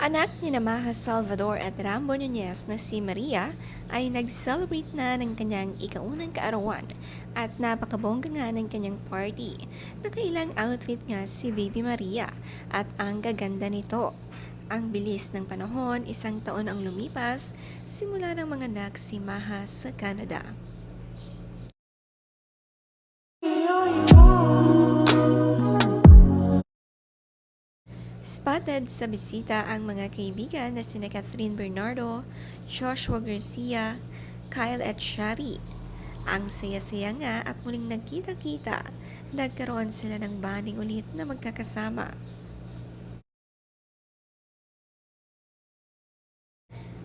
Anak ni Namaha Salvador at Rambo Nunez na si Maria ay nag-celebrate na ng kanyang ikaunang kaarawan at napakabongga nga ng kanyang party. Nakailang outfit nga si Baby Maria at ang gaganda nito. Ang bilis ng panahon, isang taon ang lumipas, simula ng mga anak si Maha sa Canada. Spotted sa bisita ang mga kaibigan na sina Catherine Bernardo, Joshua Garcia, Kyle at Shari. Ang saya-saya nga at muling nagkita-kita, nagkaroon sila ng banding ulit na magkakasama.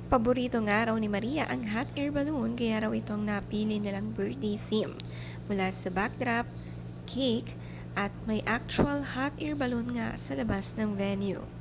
Paborito nga raw ni Maria ang hot air balloon kaya raw itong napili nilang birthday theme. Mula sa backdrop, cake, at may actual hot air balloon nga sa labas ng venue.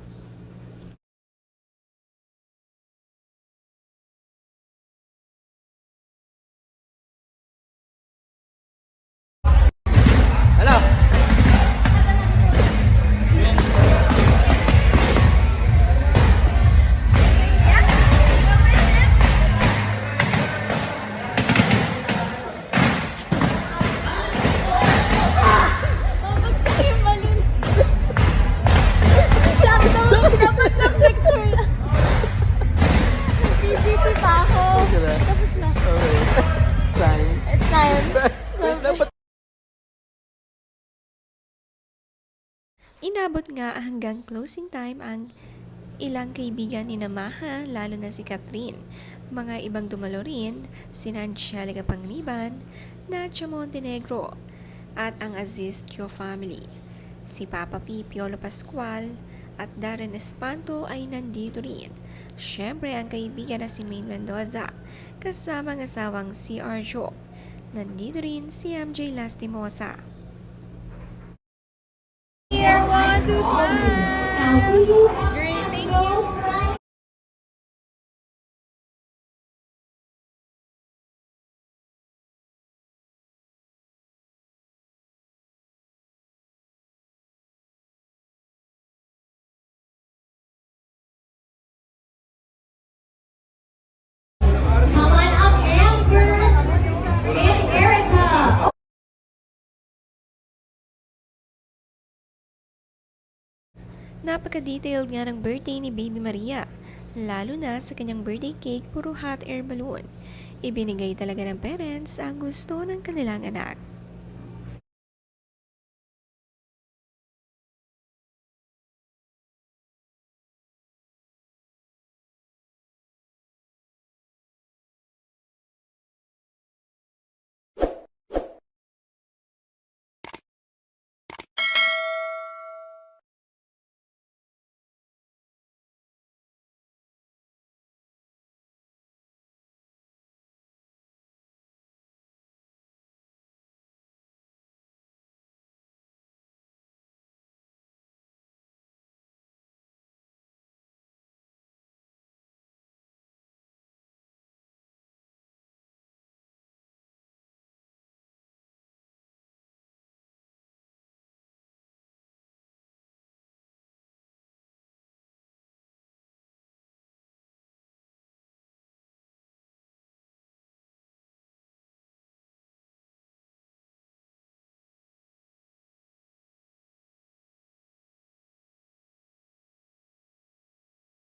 Inabot nga hanggang closing time ang ilang kaibigan ni Namaha, lalo na si Catherine. Mga ibang dumalo rin, si Angelica Panganiban, Nacha Montenegro, at ang Aziz Tio family. Si Papa P. Piolo Pascual at Darren Espanto ay nandito rin. Siyempre ang kaibigan na si Maine Mendoza, kasama ang asawang si Arjo. Nandito rin si MJ Lastimosa. Now, do you have Napaka-detailed nga ng birthday ni Baby Maria, lalo na sa kanyang birthday cake puro hot air balloon. Ibinigay talaga ng parents ang gusto ng kanilang anak.